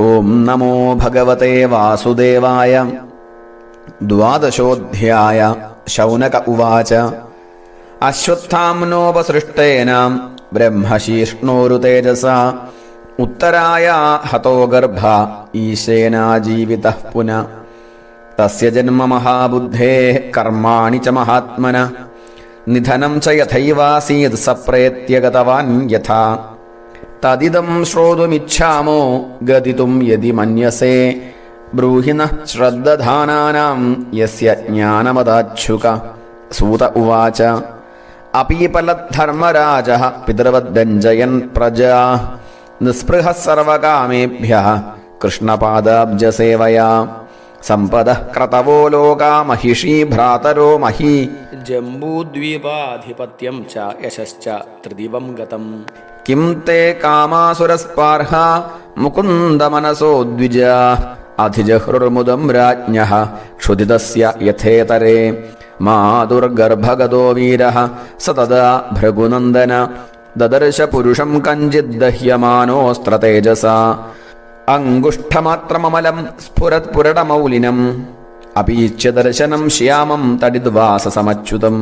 ഓം നമോ ഭഗവതേ വാസുദേവായ ദ്വാദശോധ്യായ ശൗനക ഉവാച. അശ്വത്ഥാംനോപസൃഷ്ടേന ബ്രഹ്മശീഷ്ണോരു തേജസ. ഉത്തരായ ഹതോ ഗർഭ ഈശേനാജീവിത പുന. തസ്യ ജന്മ മഹാബുദ്ധേ കർമാണി ച മഹാത്മന. നിധനം ച യഥൈവാസീത് സപ്രേത്യഗതവാൻ യഥാ. തദിദം ശ്രോതുമിച്ഛാമോ ഗതിതും യതി മന്യസേ. ബ്രൂഹിണ ശ്രദ്ധധാനാനാം യസ്യ ജ്ഞാനമതാച്ഛുക സൂത ഉവാച. അപീപലധർമ്മരാജ പിതൃവദ്ദഞ്ജയൻ പ്രജാ. നിസ്പൃഹ സർവകാമേഭ്യ കൃഷ്ണപാദാബ്ജസേവയാ. സമ്പദ ക്രതവോ ലോകാ മഹിഷീ ഭ്രാതരോ മഹി. ജംബൂദ്വീപാധിപത്യം ച യശശ്ച ത്രിദിവം ഗതം. കിം തേ കാമാസുരസ്പാർഹ മുകുന്ദമനസോ ദ്വിജ അധിജഹൃർമുദം രാജ്ഞ ക്ഷുതിതസ്യ യഥേതരേ. മാതുർഗർഭഗതോ വീര സതദാ തദാ ഭൃഗുനന്ദന. ദദർശ പുരുഷം കഞ്ചിത് ദഹ്യമാനോസ്ത്ര തേജസ. അങ്കുഷ്ഠമാത്രമമലം സ്ഫുരത് പുരടമൗലിനം അപീച്യ ദർശനം ശ്യാമം തടിദ്വാസസമച്യുതം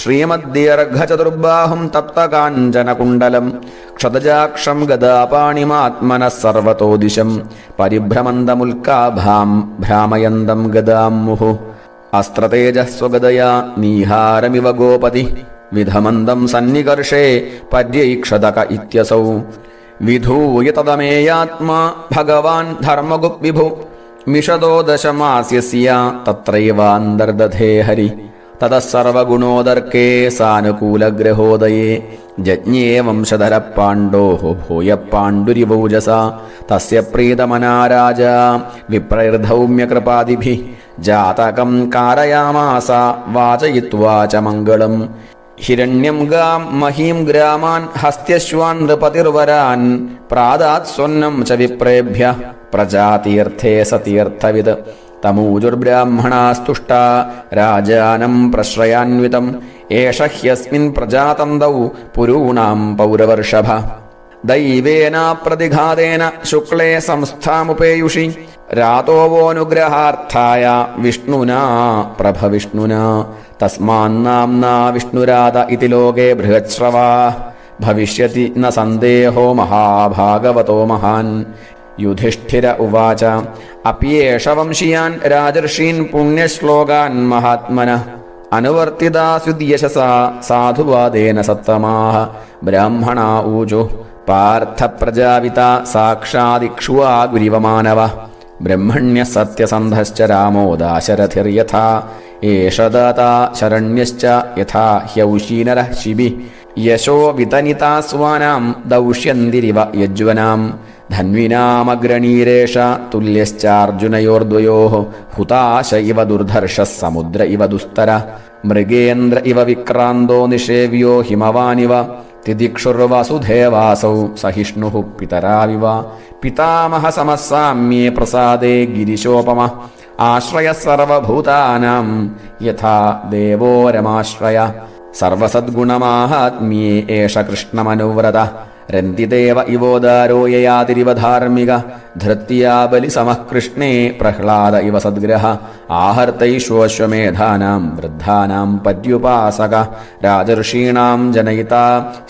ശ്രീമദ്ദീർഘചതുർബാഹും തപ്തകാഞ്ചനകുണ്ടലം ക്ഷതജാക്ഷം ഗദാപാണിമാത്മന സർവതോദിശം പരിഭ്രമന്തമുൽക്കാഭാം ഭ്രാമയന്തം ഗദാം മുഹു അസ്ത്രതേജസ്വഗതയാ നീഹാരമിവ ഗോപതി. വിധമന്തം സന്നികർഷേ പര്യൈക്ഷതക ഇത്യസൗ. വിധൂയ തദമേയാത്മാ ഭഗവാൻ ധർമ്മഗുപ് വിഭു. മിഷതോ ദശമാസ്യസ്യ തത്രൈവാന്തർദധേ ഹരി. തതഃ സർവഗുണോദർക്കേ സാനുകൂലഗ്രഹോദയേ. ജജ്ഞേ വംശധര പാണ്ഡോ ഭൂയ പാണ്ഡുരിവൗജസ തസ്യ ജാതകം കാരയാമാസ. വാചയിത്വാ ച മംഗളം ഹിരണ്യം ഗാം മഹീം ഗ്രാമാൻ ഹസ്ത്യശ്വാൻ നൃപതിർവരാൻ പ്രാതാത് സ്വന്നം ച വിപ്രേഭ്യ പ്രജാതീർത്ഥേ സതീർത്ഥവിത് തമൂജുർബ്രാഹ്മണാസ്തുഷ്ട രാജാനം പ്രശ്രയാൻവിതം ഏഷ ഹ്യസ്മിൻ പ്രജാതന്തൗ പുരൂണാം പൗരവർഷഭ. ദൈവേന പ്രതിഘാതേന ശുക്ലേ സംസ്ഥാമുപേയുഷി രാതോവോനുഗ്രഹാർത്ഥായ വിഷ്ണുനാ പ്രഭവിഷ്ണുനാ. തസ്മാന്നാംനാ വിഷ്ണുരാത ഇതി ലോകേ ബൃഹശ്രവാ ഭവിഷ്യതി ന സന്ദേഹോ മഹാഭാഗവതോ മഹാൻ. യുധിഷ്ഠിര ഉവാച അപ്യേഷ വംശീയാൻ രാജർഷീൻ പുണ്യശ്ലോകാൻ മഹാത്മന. അനുവർത്തിതാസുദ്യശസാ സാധുവാദേന സത്തമാഹ ബ്രാഹ്മണ ഊജു പാർത്ഥ പ്രജാപിത സാക്ഷാദിക്ഷ്വാ ഗുരിവമാനവ. സത്യസന്ധശ്ച രാമോ ദാശരഥിർയഥാ ഏഷ ദാതാ ശരണ്യശ്ച യഥാ ഹ്യൗഷീനര ശിബി യശോ വിതനിതാസ്വാനാം ദൗഷ്യന്തിരിവ യജ്വനാം ധന്വിനാമഗ്രണീരേഷ തുല്യശ്ചാർജുനയോർദ്വയോ ഹുതാശ ഇവ ദുർധർഷ സമുദ്ര ഇവ ദുസ്തര മൃഗേന്ദ്ര ഇവ വിക്രാന്തോ നിഷേവ്യോ ഹിമവാനിവ തിദിക്ഷുർവസുധേവാസൗ സഹിഷ്ണു പിതരാവിവ പിതാമഹ സമസാമ്യേ പ്രസാദേ ഗിരിശോപമ. ആശ്രയ സർവഭൂതാനാം യഥാ ദേവോരമാശ്രയ. സർവസദ്ഗുണമാഹാത്മ്യേ ഏഷ കൃഷ്ണമനുവ്രത. രന്തിദേവ ഇവോദാരോ യയാതിരിവ സമഃകൃഷ്ണേ പ്രഹ്ലാദ ഇവ സദ്ഗ്രഹ ആഹർത്തൈഷോശ്വമേധാനാം വൃദ്ധാനാം പര്യുപാസക രാജർഷീണാം ജനയിത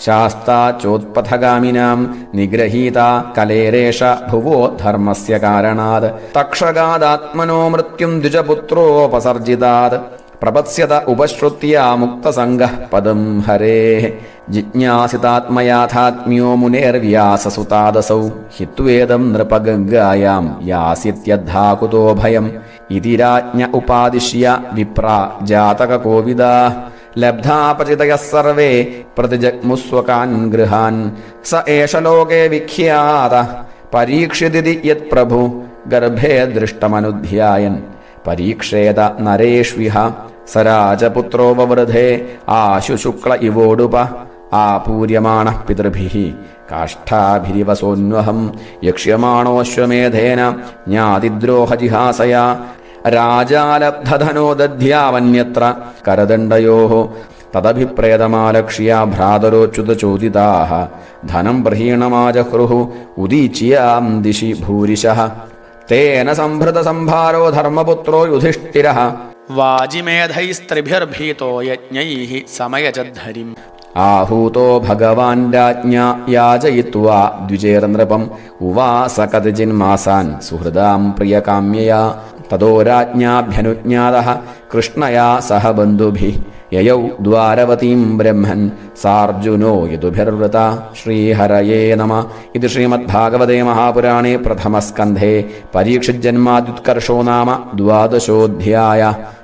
ശാസ്താ ചോത്പഥഗാമിനാം നിഗ്രഹീത കലേരേഷ ഭുവോ ധർമ്മസ്യ കാരണാത് തക്ഷകാദാത്മനോ മൃത്യും ദ്വിജപുത്രോപസർജിതാത് പ്രപത്സ്യത ഉപശ്രുത്യ മുക്തസംഗ പദം ഹരേ. ജിജ്ഞാസിതാത്മയാഥാത്മ്യോ മുനേർവ്യാസസുതാദസൗ ഹിത്വേദം നൃപഗംഗായാം യാസ്യത്യദ്ധാകുതോ ഭയം. ഇതി രാജ്ഞ ഉപാദിശ്യ വിപ്ര ജാതകകോവിദാ ലബ്ധാപചിതയः സർവേ പ്രതിജഗ്മുസ്വകാൻ ഗൃഹാൻ. സ ഏഷ ലോകേ വിഖ്യാത. പരീക്ഷിതിതി യത് പ്രഭു ഗർഭേ ദൃഷ്ടമനുധ്യായൻ. പരീക്ഷേത നരേഷ്വിഹ. സ രാജപുത്രോ വവൃധേ. ആശു ഇവോടുപ. ആപൂര്യമാണ പിതൃഭി. കാഷ്ഠാഭിരിവ സോന്വഹം യക്ഷ്യമാണോശ്വമേധേന ജ്ഞാതിദ്രോഹജിഹാസയാ. രാജാലബ്ധനോ ദധ്യാവന്യത്ര കരദണ്ഡയോ. തദഭിപ്രേതമാലക്ഷ്യ ഭ്രാതരോച്യുതചോദിതാः ധനം പ്രഹീണമാജഹ്രുः. ഉദീച്യാം ദിശി ഭൂരിശ. തേന സംഭൃതസംഭാരോ ധർമ്മപുത്രോ യുധിഷ്ഠിര. വാജിമേധൈസ്ത്രിഭിർഭീതോ യജ്ഞൈ സമയജദ്ധരിം. ആഹൂതോ ഭഗവാൻ രാജ്ഞ യാചയിത്വ ദ്വിജേർനൃപം ഉവാസ കതിജിന്മാസാൻ സുഹൃദാം പ്രിയകാമ്യയാ. തതോ രാജ്ഞാഭ്യനുജ്ഞാത കൃഷ്ണയാ സഹ ബന്ധുഭി. യയൗ ദ്വാരവതീം ബ്രഹ്മൻ സാർജുനോ യദുഭിർവൃത. ശ്രീഹരയേ നമ. ഇത് ശ്രീമദ്ഭാഗവതേ മഹാപുരാണേ പ്രഥമസ്കന്ധേ. പരീക്ഷിജന്മാദ്യുത്കർഷോ നാമ ദ്വാദശോധ്യായ.